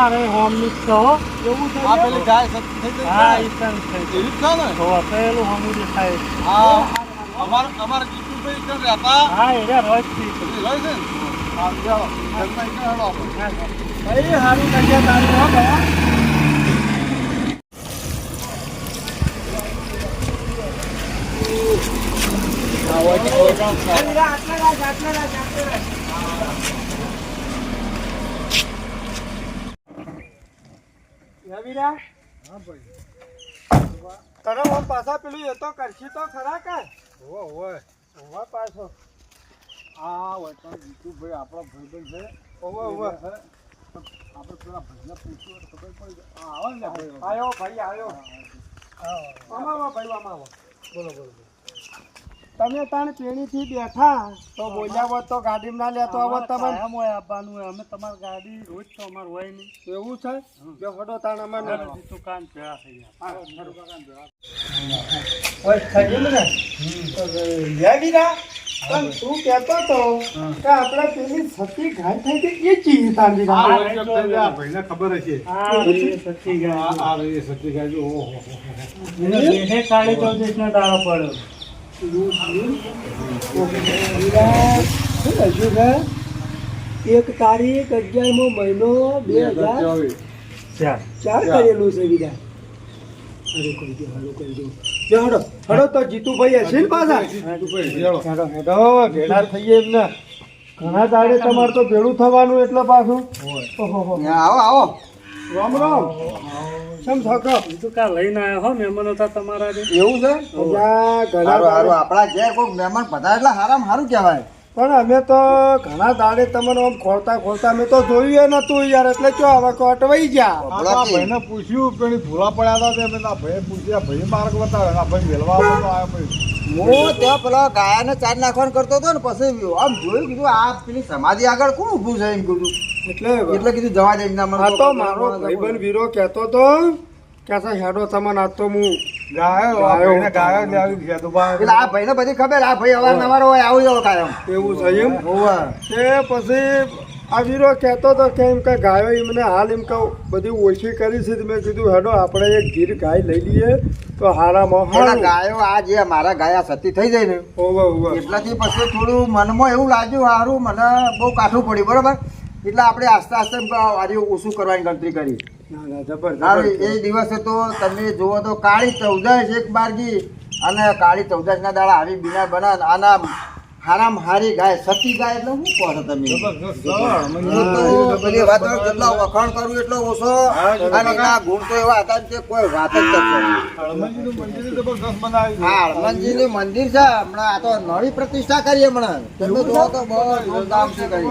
આ રે જ છે હો એવું છે આ? પેલી ગાય થઈ ગઈ હા છે. ઈ પણ છે એવી જ છે ને તો પેલું હમું દેખાય આ અમાર અમાર જીતુભાઈ કણ રહેતા હા એ રે રોજથી રહે છે ને આ જાઓ કણ હેડો આપણે. ભાઈ હારું જગ્યા તારી હો ભયા. આટલા રાખ, આટલા રાખ, આટલા રાખ. રવિરા? તને હું પાછા પેલું એ તો કરશી તો ખરા કે? ઓવે, હોય હોવા પાછો. આ વચમાં જીતુભાઈ આપણા ભાઈબંધ છે. હોવે હોવે. આપણે પેલા ભાઈને પૂછ્યું ખબર પડી આવે ને ભાઈ આવ્યો ભાઈ આમાં અમાવો ભાઈ અમાવો બોલો બોલો બોલો. તમે તાણ પેણીથી બેઠા તો બોલ્યા હોત તો ગાડી ના લેતો આવત તમે. હોય આવવાનું હોય. અમે તમારી ગાડી રોજ તો અમાર હોય નહીં. એવું છે? જો હડો તાણ અમારે દુકાન ભેળા થઈ ગયા. ઓય થઈ ને? તો લે વીરા પણ તું કહેતો તો કે આપણે પેલી સતી ઘાટ થઈ ગઈ એ ચીજ ભાઈને ખબર હશે. ગાય સતી ગાય ઓહો, હો, હો, હો. એને કાળી ચૌદશ નો દાડો પડ્યો. વીરા શું હજુ છે એક તારીખ અગિયારમો મહિનો બે હજાર ચાર. કરેલું છે બીજા હલો કરી દો હલો કરી દો. જો હડો હડો તો જીતુભાઈ હશે ને પાછા? હેડો. હેડો હેડો થઈએ એમને ઘણા દાડે તમારે તો ભેળું થવાનું એટલે પાછું. આવો આવો. રામ રામ. શમ છોકરો બીજું કા લઈને આવ્યા હો મહેમાનો હતા તમારા જે. એવું છે? બધા ઘણા હારું હારું આપણા જે કોઈ મહેમાન બધા એટલે હારામ સારું કહેવાય. પણ અમે તો ઘણા દાડે તમને આમ ખોલતા ખોલતા અમે તો જોયું એ નતું યાર એટલે ચો હવે કો અટવાઈ ગયા. આપણા ભાઈને પૂછ્યું પેલી ભૂલા પડ્યા હતા તે મેં આ ભાઈએ પૂછ્યા ભાઈ માર્ગ બતાવે આ ભાઈ મેળવા આવ્યો ભાઈ. હું ત્યાં પેલા ગાયાને ચાર નાખવાનું કરતો હતો ને પછી આમ જોયું કીધું આ પેલી સમાધિ આગળ કોણ ઊભું છે? એમ કીધું. એટલે એટલે કીધું જવા દે મને આ તો મારો ભાઈબંધ વીરો કહેતો તો કે આ હેડો તમને આતો તો હું ગાયો ગાયો જ આવી ગયા બા એટલે આ ભાઈને બધી ખબર આ ભાઈ અવારનવાર હોય આવું જવો કાયમ. એવું છે એમ? હોવે. તે પછી આ વીરો કહેતો તો કે એમ કે ગાયો એમને હાલ એમ કે બધી ઓછી કરી છે તો મેં કીધું હેડો આપણે એક ગીર ગાય લઈ લઈએ તો હારામાં હારું. ગાયો આ જે મારા ગાયા સતી થઈ જાય ને હોવે હોવે. એટલાથી પછી થોડું મનમાં એવું લાગ્યું સારું મને બહુ કાઠું પડ્યું બરોબર? એટલે આપણે આસ્તે આસ્તે કે ઓછું કરવાની ગણતરી કરી. ના ના એ દિવસે તો તમે જુઓ તો કાળી ચૌદશ એક બારગી અને કાળી ચૌદશ ના દાડા આવી બીના બના આના હારામ હારી ગાય સતી ગાય એટલે શું કહો છો તમે? વાતો જેટલો વખાણ કરું એટલો ઓછો. અને ગુણ તો એવા હતા કે કોઈ વાત જ નું હા હનુમાનજીનું મંદિર છે. હમણાં આ તો નવી પ્રતિષ્ઠા કરી હમણાં. તમે જોવો તો બહુ ધૂમધામથી કરી.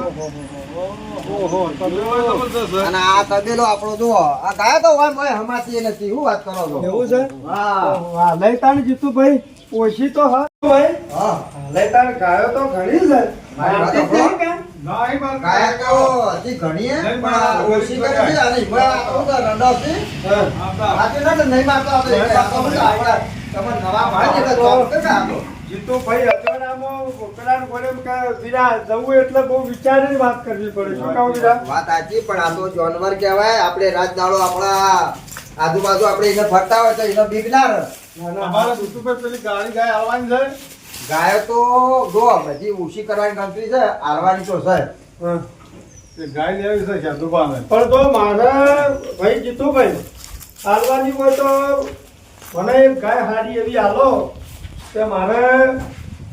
અને આ તબેલો આપણો જો આ ગાય તો હોય મોય હમાતી નથી. શું વાત કરો છો? એવું છે? હા. હા લઈ તાણ જીતું ભાઈ ઓછી તો હા. ભાઈ હા. લઈ તાણ ગાયો તો ઘણી છે. ગાય તો હજી ઘણી હે, ઓછી કરી છે અને? હા. નહીં મારતો આપણે. તમે નવા ભાઈ જીતુભાઈ અચાણામાં બોલે કે વીરા જવું એટલે બહુ વિચારીને વાત કરવી પડે શું કહું વીરા વાત સાચી પણ આ તો જાનવર કહેવાય. આપણે રાત દાડો આપણા આજુબાજુ આપણે એને ફરતા હોય તો એને બીક ના રહે. અમારા પેલી ગાડી ગાય આવવાની છે. ગાય તો જો હજી ઓછી કરવાની ગણતરી છે આરવાની તો છે. ગાય લેવી છે સાધુબાને પણ તો મારે ભાઈ જીતુભાઈ હાલવાની હોય તો મને ગાય હારી એવી હાલો કે મારે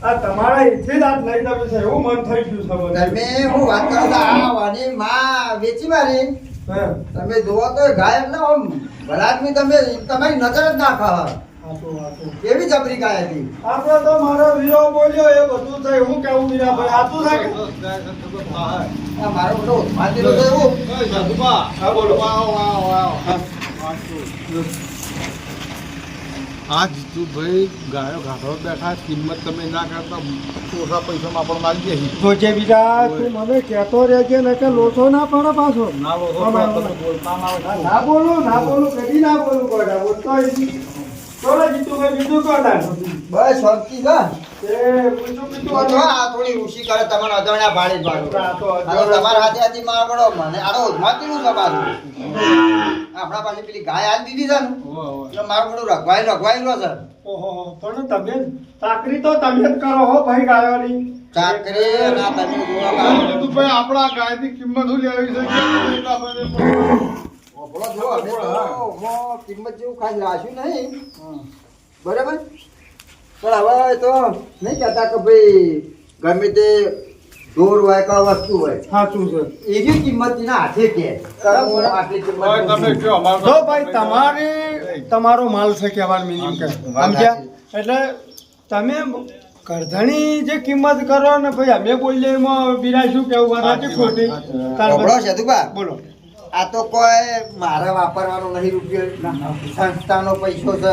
આ તમારા એથી જ લઈ જવી છે એવું મન થઈ ગયું છે. તમે હું વાત કરો છો આ વાની માં વેચી મારી હા. તમે જોવો તો ગાયબ એટલે આમ ભલાદમી તમે તમારી નજર જ ના ખા હાચું, હાચું. કેવી જબરી ગાય હતી આપણે તો મારો વીરો બોલ્યો એ બધું થાય હું કેવું વીરા ભાઈ હાચું છે કે? જબરદસ્ત ગાય છે, જબરદસ્ત. હા, હા. આ મારો બધો એવું બોલો. આ જીતુભાઈ ગાયો ઘાટો બેઠા કિંમત તમે ના કરતા ઓછા પૈસામાં આપણે મારી દે. તો જે બીજા તું મને કહેતો રહેજે ને કે લોચો ના પડે પાછો. ના બોલો ના બોલો ના બોલું કદી ના બોલું કોડા બોલતો હોય નહીં. જીતુભાઈ બીજું કોણ બસ શાંતિ છે આ. આ આ આપણા પાસે પેલી ગાય આલી દીધી છે ને? મારું બધું રખવાઈ રખવાઈ છે. ઓહો પણ તમે ચાકરી તો તમે જ કરો હો ભાઈ ગાયોની. ચાકરી તમે તો આપણા ગાયની કિંમત શું લેવી છે? કિંમત જેવું ખાસ રાખ્યું નહીં. બરાબર? પણ હવે તો નહીં કહેતા કે ભાઈ ગમે તે ઢોર હોય કે વસ્તુ હોય. સાચું છે. એવી કિંમત એના હાથે કે તો- ભાઈ તમારે તમારો માલ છે કહેવાનું મિનિંગ કે. સમજ્યા? એટલે તમે કરધણી જે કિંમત કરો ને ભાઈ અમે બોલીએ એમાં બીરા શું કેવું વાત સાચી ખોટી? બોલો. આ તો કોઈ મારે વાપરવાનો નહીં રૂપિયો. સંસ્થાનો પૈસો છે.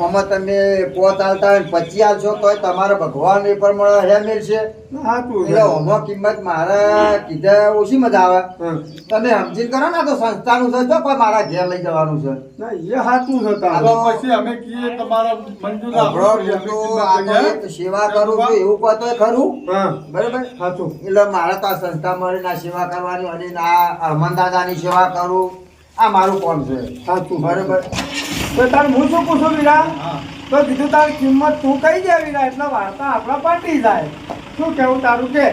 આમાં તમે પોત આલતા હોય ને પચી આલશો તોય તમારે ભગવાન એ મળે હે મેળશે એટલે છે આમાં કિંમત મારે કીધા ઓછી મજા આવે. તમે સમજી કરો ને આ તો સંસ્થાનું છે. તો કોઈ મારા ઘેર લઈ જવાનું છે. એ સાચું છે પછી અમે કીએ તમારા મંજૂર સેવા કરું છું એવું કોઈ તોય ખરું? બરાબર? સાચું. એટલે મારે તો આ સંસ્થા મળીને સેવા કરવાની અને આ હરમન દાદાની સેવા કરું આ મારું કોણ છે? સાચું બરાબર? તો તાર હું શું પૂછું વીરા તો કીધું તારી કિંમત તું કઈ દે વીરા એટલે વાર્તા આપણા પાટી જાય. શું કેવું તારું કે.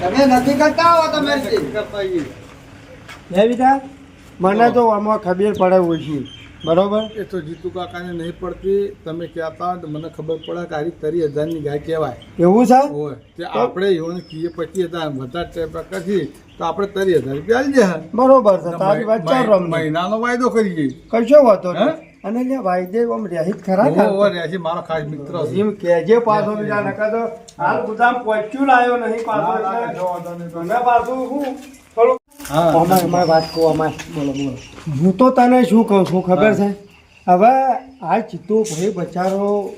તમે નથી કરતા હો તમે કરતા મને તો આમાં ખબર પડે ઓછી. બરોબર? એ તો જીતુ કાકાને નહીં પડતી. તમે કહેતા મને ખબર પડે કે આવી તરી હજારની ગાય કહેવાય. એવું છે? હોય તે આપણે એવું કહીએ પચીસ હજાર વધારે ટાઈપ કરી તો આપણે તરી હજાર રૂપિયા આવી જાય બરોબર છે તારી વાત ચાર મહિનાનો વાયદો કરીએ. કશો વાતો? અને લે વાયદે ઓમ રહિત ખરા? રહ્યા છે, મારો ખાસ મિત્ર. એમ કહેજે પાછો બીજા નકા તો હાલ ગુદામ પહોંચ્યું લાયો નહીં પાછો એટલે. જો. પાછું હું થોડું વાત કહો અમારે. બોલો બોલો. હું તો તને શું કહું છું ખબર છે? હવે આ ચિત્તો ભાઈ બચારો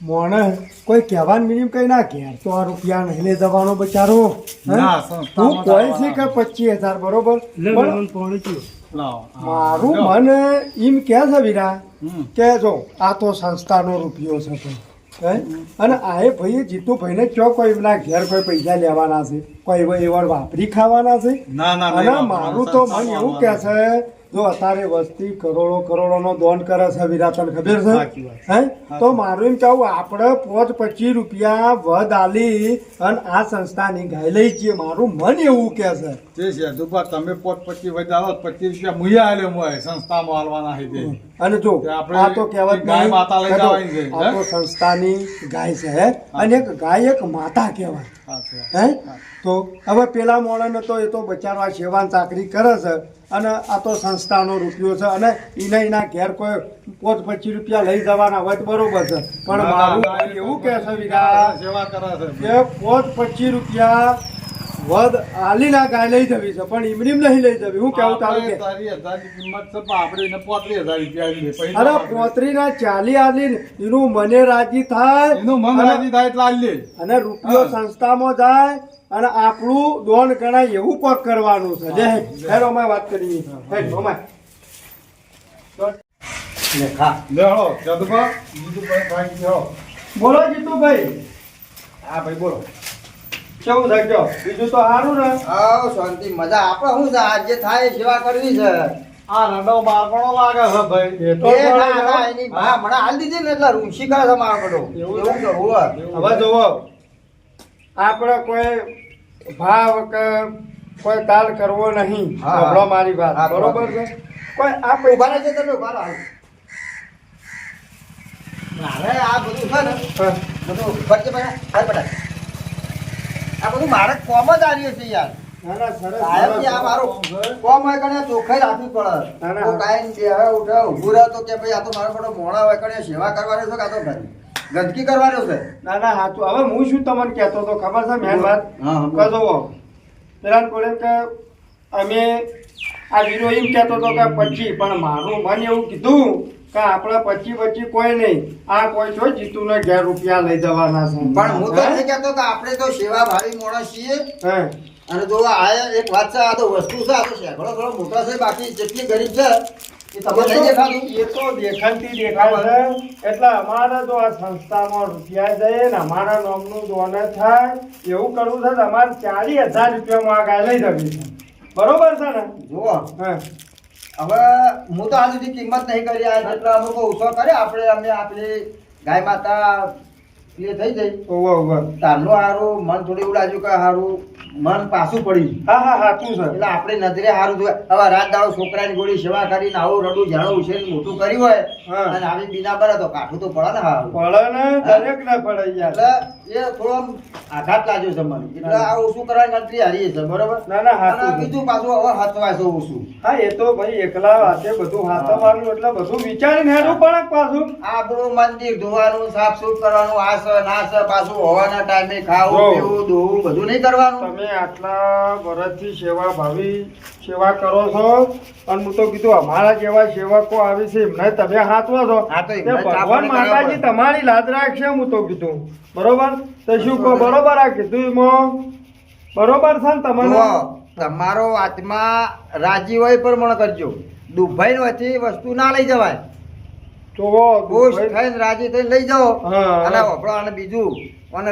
મોણે કોઈ કહેવાનું મિનિમ કઈ ના ઘેર તો આ રૂપિયા નહીં લઈ જવાનો બચારો. તું કોઈ છે કે. પચીસ હજાર બરોબર. મારું. મન એમ કે છે વિરા કે જો આ તો સંસ્થાનો રૂપિયો છે? અને આ એ ભાઈ જીતુ ભાઈને ચો કોઈ એમના ઘેર કોઈ પૈસા લેવાના છે? કોઈ એવા એવા વાપરી ખાવાના છે? અને મારું તો મન એવું કે છે જો અત્યારે વસ્તી કરોડો કરોડોનો દોન કરે છે વીરા ખબર છે? હે? તો મારું એમ કહું આપણે પોચ પચીસ રૂપિયા વધ આલી અને આ સંસ્થાની ગાય લઈ છીએ મારું મન એવું કે છે. તે છે તમે પોચ પચીસ વધારો પચીસ રૂપિયા મુયા આલ્યો સંસ્થામાં આલવાના છે. અને જો આ તો કહેવત ગાય માતા લઈ જવાની છે, આ તો સંસ્થાની ગાય છે હે? અને એક ગાય એક માતા કહેવાય હે તો હવે પેલા મોણાને તો એ તો બચારો આ સેવાન ચાકરી કરે છે અને આ તો સંસ્થાનો રૂપિયો છે અને એને એના ઘેર કોઈ પોત પચીસ રૂપિયા લઈ જવાના હોય તો બરોબર છે. પણ મારું એવું કે છે વીરા સેવા કરે છે. કે પોત પચીસ રૂપિયા વધ આલીના ગાય લઈ જવી છે પણ ઇમરીમ નહીં લઈ જવી. હું કેવું તારું કે તારી હજારની કિંમત છે પણ આપણે એને પોત્રીસ હજાર રૂપિયા આલીએ. અરે આપણે- ના ચાલી આલી એનું મને રાજી થાય એનું મન રાજી થાય એટલે. અને રૂપિયો સંસ્થામાં જાય અને આપણું દોન ગણાય એવું પગ કરવાનું છે. લે હેડ વાત કરી હેડ અમાય લે ખા. લે જદુભા, જીતુભાઈ ભાઈ બોલો જીતુભાઈ. હા ભાઈ બોલો. કેવું થાય? કયો બીજું તો સારું ને. આવ શાંતિ. મજા. આપણે શું છે? આજે થાય સેવા કરવી છે. આ રંડો બાળપણો લાગે છે ભાઈ. એ તો એની હાલ દીધી ને એટલે રૂંછી છે મારો બધો. એવું એવું હોવે. હવે જોવો આપણે કોઈ ભાવ કે કોઈ તાલ કરવો નહીં. હા. મારી વાત. બરોબર. છે? કોઈ આ ઊભા રહે રહેજો તમે ઊભા રહો. મારે આ બધું છે ને બધું ફરજે બેટા, ફર બેટા. આ બધું મારે કોમ જ આવ્યું છે યાર. ભાઈ સેવા કરવાની છે કાતો આ ગંદકી કરવાની છે? ના ના સાચું. હવે હું શું તમને કહેતો હતો ખબર છે મેન વાત? હા, હા, બોલો. કે પેલા કોડે કે અમે આ વીરો એમ કહેતો હતો કે પછી પણ મારું મન એવું કીધું કે આપણે પછી પછી કોઈ નહીં. આ કોઈ છો જીતુ ને ઘેર રૂપિયા લઈ જવાના છે. પણ હું તો નહીં કહેતો કે આપણે તો સેવા ભાવી માણસ છીએ. અને જો આ એક વાત છે આ તો વસ્તુ છે આ તો સેંકડો થોડો મોટો છે બાકી જેટલી ગરીબ છે એ તમને નહીં દેખાતું. એ તો દેખાતી દેખાય છે. એટલે અમારે તો આ સંસ્થામાં રૂપિયા જાય ને અમારા નામનું દોન થાય એવું કરવું છે તો અમારે ચાલીસ હજાર રૂપિયામાં આ ગાય લઈ જવી છે. બરોબર છે ને? જુઓ. હા? હવે હું તો આજ સુધી કિંમત નહીં કરી આ જેટલા અમુક ઓછો કરે આપણે અમે આપણી ગાય માતા એ થઈ જઈ ઓવર ઓવર તારનું હારું મન થોડી એવું લાગ્યું કે હારું મન પાછું પડી હા હા હા તું એટલે આપણે નજરે હારું જોવે. હવે રાત દાડો છોકરાની ગોળી સેવા કરીને આવું રડું જાણું ઉછેર મોટું કર્યું હોય હા. અને આવી બીના બરા તો કાઠું તો પડે ને હારું. પડે ને દરેક ને પડે એટલે એ થોડો આઘાત લાગ્યો છે મને. એટલે આ ઓછું કરવાની ગણતરી હારી છે બરોબર? ના, ના, હાચું બીજું પાછું હવે હાથવાય છે ઓછું. હા એ તો ભાઈ એકલા હાથે બધું હાથવાનું એટલે બધું વિચારીને હેડું પડે પાછું. આપણું મંદિર ધોવાનું સાફ સુફ કરવાનું આ છે ના છે પાછું હોવાના ટાઈમે ખાવું પીવું ધોવું બધું નહીં કરવાનું. તમે આટલા વર્ષથી સેવા ભાવી સેવા કરો છો અને હું તો કીધું અમારા જેવા સેવકો આવી છે એમને તમે હાથવા છો. ભગવાન માતાજી તમારી લાજ રાખશે હું તો કીધું. બરોબર? તો શું કહો બરોબર આ કીધું એમાં બરોબર છે ને તમને? તમારો આત્મા રાજી હોય પણ મને કરજો. દુભાઈ વચ્ચે વસ્તુ ના લઈ જવાય. ખુશ થઈને રાજી થઈને લઈ જાઓ. અને બીજું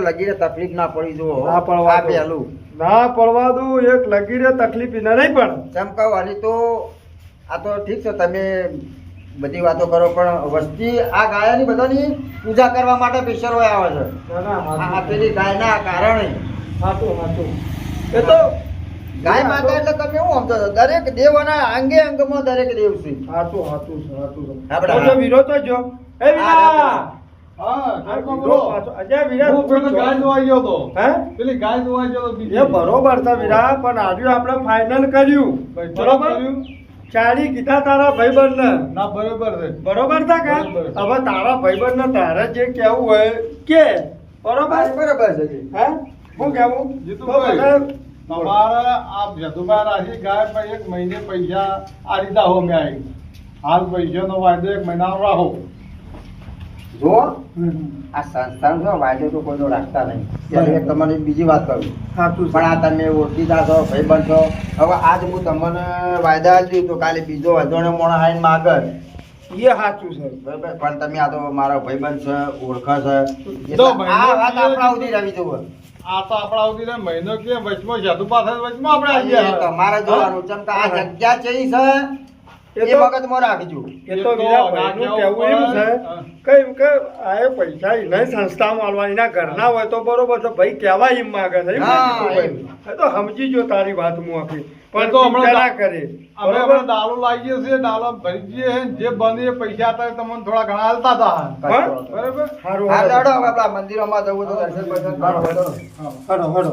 લગીને તકલીફ ના પડી જુઓ ના પડવા પહેલું. ના પડવા દઉં એક લગીરે તકલીફ નહીં પણ ચમકાવવાની તો આ તો ઠીક છે તમે બધી વાતો કરો પણ વસ્તી આ ગાયની બધાની પૂજા કરવા માટે પિક્ચરો આવે છે. ના, ના, આ પેલી ગાયના કારણે. હાચું, હાચું. એ તો ગાય માતા એટલે તમે શું સમજો છો? દરેક દેવના અંગે અંગમાં દરેક દેવ છે. સાચું સાચું સાચું આપણે હા. તો જો. એ વિરા! વિરો વિરા, બરોબર છે વિરા પણ આજુ આપણે ફાઇનલ કર્યું. બરોબર? ચાલી કીધા તારા ભાઈબંધને. ના બરોબર છે. બરોબર તા કે. હવે તારા ભાઈબંધને તારે જે કેવું હોય કે. બરોબર? બરોબર છે. હે? શું કેવું જીતુભાઈ, તમારા તમારે આ જતુભાઈ રાશી ગાય પર એક મહિને પૈસા આ રીતે હો મેં આવી હાલ પૈસાનો વાયદો એક મહિનાનો રાખો. જો આ સંસ્થાન છો વાયદો તો કોઈનો રાખતા નહીં. ત્યારે એક બીજી વાત કરું પણ આ તમે ઓળખીતા છો ભાઈબંધ છો. હવે આજ હું તમને વાયદા આપ્યું તો કાલે બીજો અજોણે મોણસ આવીને માગર એ સાચું છે. પણ તમે આ તો મારો ભાઈબંધ છે ઓળખે છે. જો એટલે આ વાત આપણા સુધી રવી જવું આ તો આપણા સુધી મહિનો કે વચમાં જાદુ પાસે વચમાં આપણે તમારે જોવાનું. કે આ જગ્યા છે? એ એ મગજમાં રાખજો. એ તો વિરાભાઈનું કહેવું એમ છે. કે એમ કે આ પૈસા એને સંસ્થામાં આલવા એના ઘરના હોય તો બરોબર છે. ભાઈ કહેવાય એમ માગે છે એમ હા, નથી કોઈ. એમ. એ તો સમજી જો તારી વાત હું આખી પણ તો હમણાં કરે. અમે બરોબર? આપણે દારૂ લાવીએ છીએ દારૂ ભરીએ જઈએ જે બંધ એ પૈસા હતા તમને થોડા ઘણા હાલતા હતા? બરાબર. હા. હવે આપણા મંદિરોમાં જવું તો દર્શન હડો હડો